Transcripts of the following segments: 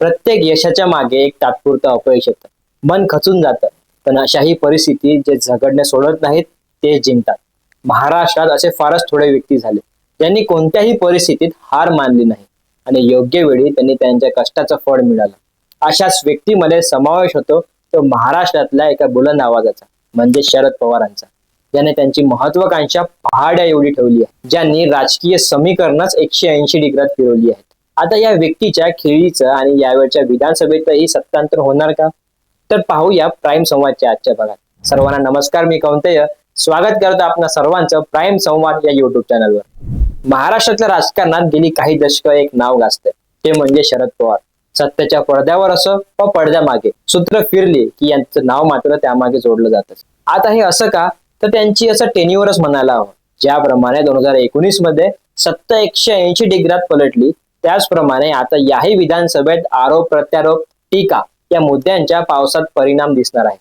प्रत्येक यशाच्या मागे एक तात्पुरतं अपयश येतं. मन खचून जातं. पण अशाही परिस्थिती जे झगडणे सोडत नाहीत ते जिंकतात. महाराष्ट्रात असे फारच थोडे व्यक्ती झाले ज्यांनी कोणत्याही परिस्थितीत हार मानली नाही आणि योग्य वेळी त्यांनी त्यांच्या कष्टाचं फळ मिळालं. अशाच व्यक्तीमध्ये समावेश होतो तो महाराष्ट्रातल्या एका बुलंद आवाजाचा म्हणजे शरद पवारांचा. ज्याने त्यांची महत्वाकांक्षा पहाड्या एवढी ठेवली आहे. ज्यांनी राजकीय समीकरणच एकशे ऐंशी डिग्रात फिरवली आहेत. आता या व्यक्तीच्या खेळीचं आणि यावेळच्या विधानसभेतही सत्तांतर होणार का? तर पाहूया प्राईम संवादच्या आजच्या भागात. सर्वांना नमस्कार मी कौंतय. स्वागत करतो आपणा सर्वांचं प्राईम संवाद या युट्यूब चॅनलवर. महाराष्ट्रातल्या राजकारणात गेली काही दशकं एक नाव गाजतंय. ते म्हणजे शरद पवार. सत्याच्या पडद्यावर असो व पडद्यामागे सूत्र फिरली की यांचं नाव मात्र त्यामागे जोडलं जातच. आता हे असं का? तर त्यांची असं टेन्युअरच म्हणायला हवं. ज्याप्रमाणे दोन हजार एकोणीसमध्ये सत्ता एकशे ऐंशी डिग्रात पलटली त्याचप्रमाणे आता याही विधानसभेत आरोप प्रत्यारोप टीका या मुद्द्यांच्या पावसात परिणाम दिसणार आहे.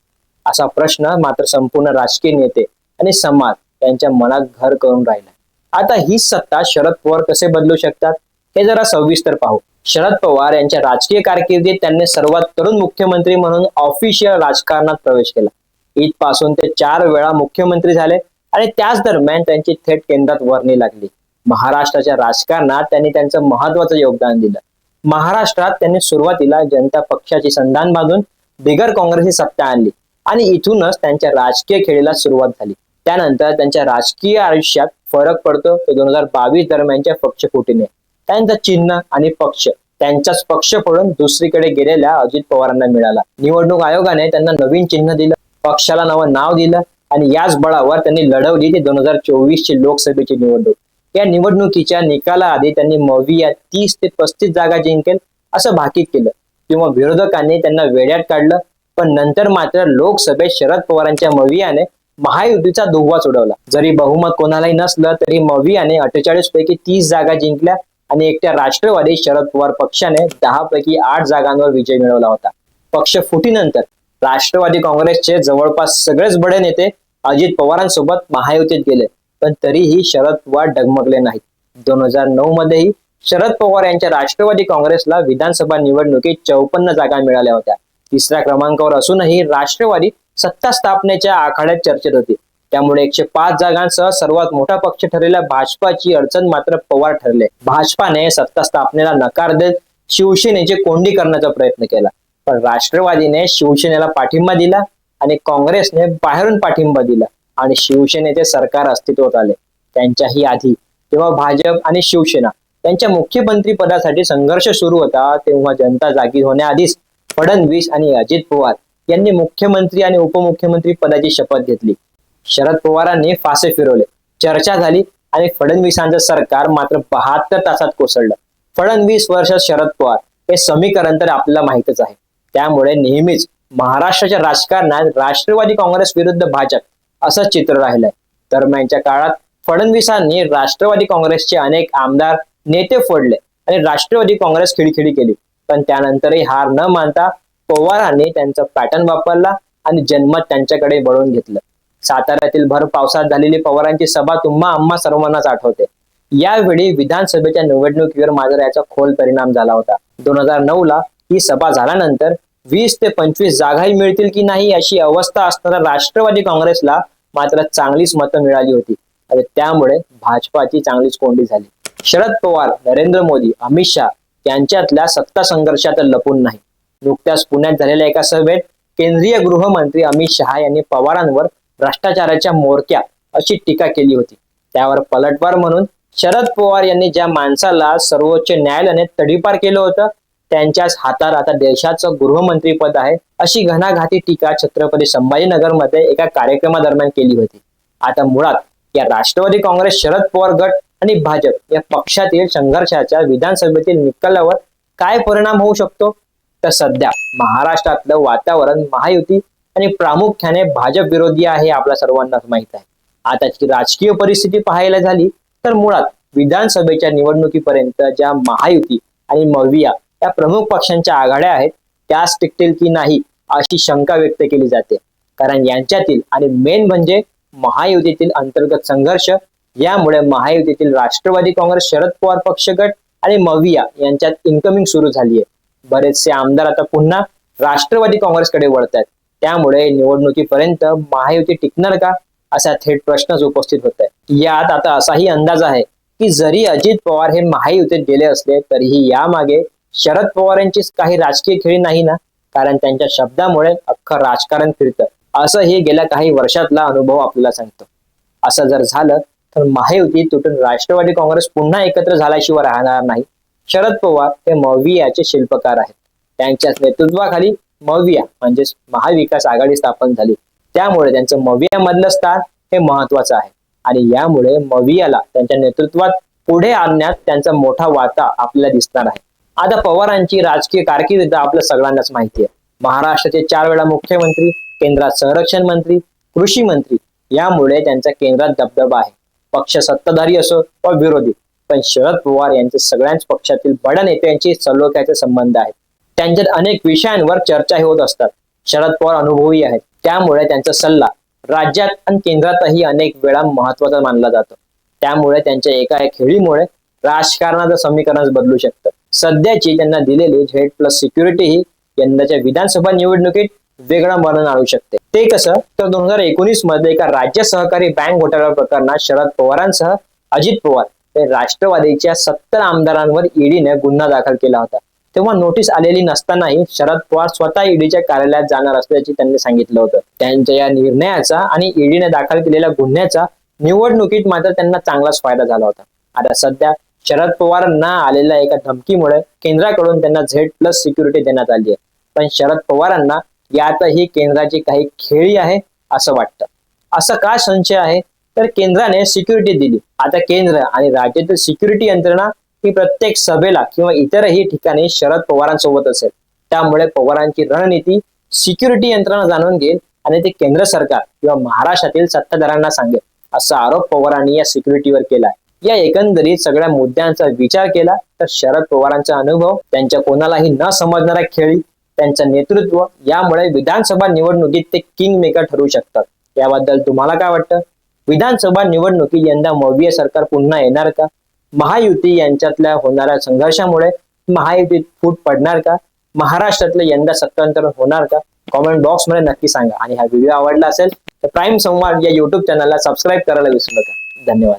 असा प्रश्न मात्र संपूर्ण राजकीय नेते आणि समाज यांच्या मनात घर करून राहिला आता ही सत्ता शरद पवार कसे बदलू शकतात? हे जरा सविस्तर पाहू. शरद पवार यांच्या राजकीय कारकिर्दीत त्यांनी सर्वात तरुण मुख्यमंत्री म्हणून ऑफिशियल राजकारणात प्रवेश केला. इथपासून ते चार वेळा मुख्यमंत्री झाले आणि त्याच दरम्यान त्यांची थेट केंद्रात वर्णी लागली. महाराष्ट्राच्या राजकारणात त्यांनी त्यांचं महत्वाचं योगदान दिलं. महाराष्ट्रात त्यांनी सुरुवातीला जनता पक्षाची संधान बांधून बिगर काँग्रेसची सत्ता आणली आणि इथूनच त्यांच्या राजकीय खेळीला सुरुवात झाली. त्यानंतर त्यांच्या राजकीय आयुष्यात फरक पडतो. तो दोन हजार बावीस दरम्यानच्या पक्षफुटीने. त्यांचं चिन्ह आणि पक्ष त्यांचाच पक्ष पडून दुसरीकडे गेलेल्या अजित पवारांना मिळाला. निवडणूक आयोगाने त्यांना नवीन चिन्ह दिलं पक्षाला नवं नाव दिलं आणि याच बळावर त्यांनी लढवली ती दोन हजार चोवीस ची लोकसभेची निवडणूक. या निवडणुकीच्या निकालाआधी त्यांनी मविया तीस ते पस्तीस जागा जिंकेल असं भाकीत केलं. किंवा विरोधकांनी त्यांना वेड्यात काढलं पण नंतर मात्र लोकसभेत शरद पवारांच्या मवियाने महायुतीचा दुव्वा उडवला जरी बहुमत कोणालाही नसलं तरी मवियाने अठ्ठेचाळीस पैकी तीस जागा जिंकल्या आणि एकट्या राष्ट्रवादी शरद पवार पक्षाने दहा पैकी आठ जागांवर विजय मिळवला होता. पक्ष फुटीनंतर राष्ट्रवादी काँग्रेसचे जवळपास सगळेच बडे नेते अजित पवारांसोबत महायुतीत गेले. पण तरीही शरद पवार डगमगले नाहीत. दोन हजार नऊ मध्येही शरद पवार यांच्या राष्ट्रवादी काँग्रेसला विधानसभा निवडणुकीत चौपन्न जागा मिळाल्या होत्या. तिसऱ्या क्रमांकावर असूनही राष्ट्रवादी सत्ता स्थापनेच्या आखाड्यात चर्चेत होती. त्यामुळे एकशे पाच जागांसह सर्वात मोठा पक्ष ठरलेल्या भाजपाची अडचण मात्र पवार ठरले. भाजपाने सत्ता स्थापनेला नकार देत शिवसेनेचे कोंडी करण्याचा प्रयत्न केला. पण राष्ट्रवादीने शिवसेनेला पाठिंबा दिला आणि काँग्रेसने बाहेरून पाठिंबा दिला. आणि शिवसेनेचे सरकार अस्तित्वात आले त्यांच्याही आधी तेव्हा भाजप आणि शिवसेना त्यांच्या मुख्यमंत्री पदासाठी संघर्ष सुरू होता तेव्हा जनता जागी होण्याआधीच फडणवीस आणि अजित पवार यांनी मुख्यमंत्री आणि उपमुख्यमंत्री पदाची शपथ घेतली. शरद पवारांनी फासे फिरवले. चर्चा झाली आणि फडणवीसांचं सरकार मात्र बहात्तर तासात कोसळलं. फडणवीस वर्ष शरद पवार हे समीकरण तर आपल्याला माहितच आहे. त्यामुळे नेहमीच महाराष्ट्राच्या राजकारणात राष्ट्रवादी काँग्रेस विरुद्ध भाजप असं चित्र राहिलंय. दरम्यानच्या काळात फडणवीसांनी राष्ट्रवादी काँग्रेसचे अनेक आमदार नेते फोडले आणि राष्ट्रवादी काँग्रेस खिळखिळी केली. पण त्यानंतरही हार न मानता पवारांनी त्यांचा पॅटर्न वापरला आणि जन्मत त्यांच्याकडे वळून घेतलं. साताऱ्यातील भर पावसात झालेली पवारांची सभा तुम्हा आम्हा सर्वांनाच आठवते. यावेळी विधानसभेच्या निवडणुकीवर मात्र याचा खोल परिणाम झाला होता. दोन हजार नऊ ला ही सभा झाल्यानंतर वीस ते पंचवीस जागाही मिळतील की नाही अशी अवस्था असणाऱ्या राष्ट्रवादी काँग्रेसला मात्र चांगलीच मतं मिळाली होती. आणि त्यामुळे भाजपाची चांगलीच कोंडी झाली. शरद पवार नरेंद्र मोदी अमित शहा यांच्यातल्या सत्ता संघर्षात लपून नाही. नुकत्याच पुण्यात झालेल्या एका सभेत केंद्रीय गृहमंत्री अमित शहा यांनी पवारांवर भ्रष्टाचाराच्या मोरक्या अशी टीका केली होती. त्यावर पलटवार म्हणून शरद पवार यांनी ज्या माणसाला सर्वोच्च न्यायालयाने तडीपार केलं होतं त्यांच्याच हातात आता देशाचं गृहमंत्रीपद आहे अशी घणाघाती टीका छत्रपती संभाजीनगरमध्ये एका कार्यक्रमादरम्यान केली होती. आता मुळात या राष्ट्रवादी काँग्रेस शरद पवार गट आणि भाजप या पक्षातील संघर्षाच्या विधानसभेतील निकालावर काय परिणाम होऊ शकतो? तर सध्या महाराष्ट्रातलं वातावरण महायुती आणि प्रामुख्याने भाजप विरोधी आहे आपल्या सर्वांनाच माहीत आहे. आताची राजकीय परिस्थिती पाहायला झाली तर मुळात विधानसभेच्या निवडणुकीपर्यंत ज्या महायुती आणि मविया या प्रमुख पक्षांच्या आघाड्या आहेत त्यास टिकतील की नाही अशी शंका व्यक्त केली जाते. कारण यांच्यातील आणि मेन म्हणजे महायुतीतील अंतर्गत संघर्ष यामुळे महायुतीतील राष्ट्रवादी काँग्रेस शरद पवार पक्ष गट आणि मविया यांच्यात इन्कमिंग सुरू झाली आहे बरेचसे आमदार आता पुन्हा राष्ट्रवादी काँग्रेसकडे वळत आहेत त्यामुळे निवडणुकीपर्यंत महायुती टिकणार का? असा थेट प्रश्नच उपस्थित होत आहे. यात आता असाही अंदाज आहे की जरी अजित पवार हे महायुतीत गेले असले तरीही यामागे शरद पवार काही राजकीय खेळी नाही ना कारण त्यांच्या शब्दामुळे अख्खं राजकारण फिरतं. असं हे गेल्या काही वर्षातला अनुभव आपल्याला सांगतो. असं जर झालं तर महायुती तुटून राष्ट्रवादी काँग्रेस पुन्हा एकत्र झाल्याशिवाय राहणार नाही. शरद पवार हे मवियाचे शिल्पकार आहेत. त्यांच्याच नेतृत्वाखाली मविया म्हणजेच महाविकास आघाडी स्थापन झाली. त्यामुळे त्यांचं मविया मधलं स्थान हे महत्वाचं आहे. आणि यामुळे मवियाला त्यांच्या नेतृत्वात पुढे आणण्यात त्यांचा मोठा वाटा आपल्याला दिसणार आहे. आता पवारांची राजकीय कारकिर्द आपल्या सगळ्यांनाच माहिती आहे. महाराष्ट्राचे चार वेळा मुख्यमंत्री केंद्रात संरक्षण मंत्री कृषी मंत्री यामुळे त्यांचा केंद्रात दबदबा आहे. पक्ष सत्ताधारी असो व विरोधी पण शरद पवार यांचे सगळ्याच पक्षातील बड्या नेत्यांशी सलोख्याचे संबंध आहेत. त्यांच्यात अनेक विषयांवर चर्चा होत असतात. शरद पवार अनुभवी आहेत. त्यामुळे त्यांचा सल्ला राज्यात आणि केंद्रातही अनेक वेळा महत्त्वाचा मानला जातो. त्यामुळे त्यांच्या एका खेळीमुळे राजकारणाचं समीकरणच बदलू शकतं. सध्याची त्यांना दिलेली झेड प्लस सिक्युरिटी ही यंदाच्या विधानसभा निवडणुकीत वेगळं मरण आणू शकते. ते कसं? तर दोन हजार एकोणीसमध्ये एका राज्य सहकारी बँक घोटाळा प्रकरणात शरद पवारांसह अजित पवार हे राष्ट्रवादीच्या सत्तर आमदारांवर ईडीने गुन्हा दाखल केला होता. तेव्हा नोटीस आलेली नसतानाही शरद पवार स्वतः ईडीच्या कार्यालयात जाणार असल्याचे त्यांनी सांगितलं होतं. त्यांच्या या निर्णयाचा आणि ईडीने दाखल केलेल्या गुन्ह्याचा निवडणुकीत मात्र त्यांना चांगलाच फायदा झाला होता. आता सध्या शरद पवार ना आलेल्या एका धमकीमुळे केंद्राकडून त्यांना झेड प्लस सिक्युरिटी देण्यात आली आहे. पण शरद पवारांना यातही केंद्राची काही खेळी आहे असं वाटतं. असं का संशय आहे? तर केंद्राने सिक्युरिटी दिली. आता केंद्र आणि राज्यातील सिक्युरिटी यंत्रणा ही प्रत्येक सभेला किंवा इतरही ठिकाणी शरद पवारांसोबत असेल. त्यामुळे पवारांची रणनीती सिक्युरिटी यंत्रणा जाणून घेईल आणि ते केंद्र सरकार किंवा महाराष्ट्रातील सत्ताधाऱ्यांना सांगेल असा आरोप पवारांनी या सिक्युरिटीवर केलाय. या एकंदरीत सगळ्या मुद्द्यांचा विचार केला तर शरद पवारांचा अनुभव त्यांच्या कोणालाही न समजणाऱ्या खेळी त्यांचं नेतृत्व यामुळे विधानसभा निवडणुकीत ते किंग मेकर ठरू शकतात. याबद्दल तुम्हाला काय वाटतं? विधानसभा निवडणुकीत यंदा मोदीय सरकार पुन्हा येणार का? महायुती यांच्यातल्या होणाऱ्या संघर्षामुळे महायुतीत फूट पडणार का? महाराष्ट्रातलं यंदा सत्तांतरण होणार का? कॉमेंट बॉक्समध्ये नक्की सांगा. आणि हा व्हिडिओ आवडला असेल तर प्राईम संवाद या युट्यूब चॅनलला सबस्क्राईब करायला विसरू नका. धन्यवाद.